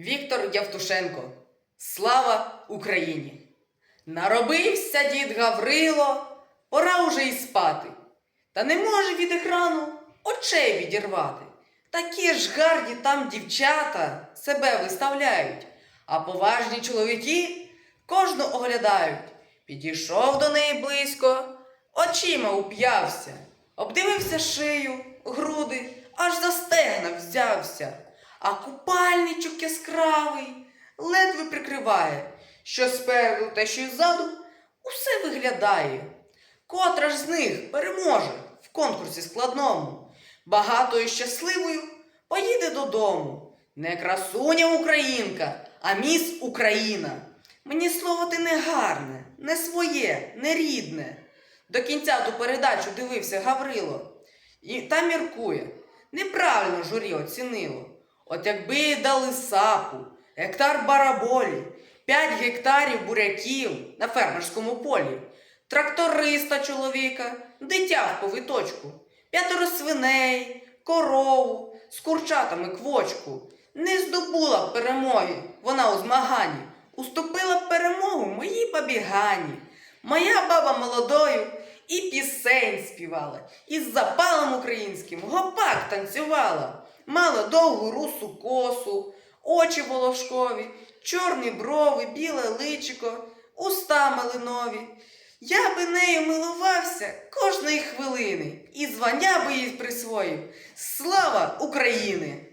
Віктор Явтушенко. Слава Україні! Наробився дід Гаврило, пора уже й спати. Та не може від екрану очей відірвати. Такі ж гарні там дівчата себе виставляють, а поважні чоловіки кожну оглядають. Підійшов до неї близько, очима уп'явся, обдивився шию, груди, аж за стегна взявся. А купальничок яскравий ледве прикриває, що спереду та що й ззаду усе виглядає. Котра ж з них переможе в конкурсі складному, багатою щасливою поїде додому. Не красуня українка, а міс Україна. Мені слово ти не гарне, не своє, не рідне. До кінця ту передачу дивився Гаврило. І та міркує. Неправильно журі оцінило. От якби дали сапу, гектар бараболі, 5 гектарів буряків на фермерському полі, тракториста чоловіка, дитя в повиточку, п'ятеро свиней, корову з курчатами квочку. Не здобула б перемоги вона у змаганні, уступила б перемогу моїй бабі Моя баба молодою і пісень співала, і з запалом українським гопак танцювала. Мала довгу русу косу, очі волошкові, чорні брови, біле личико, уста малинові. Я би нею милувався кожної хвилини і звання би їй присвоїв. Слава України!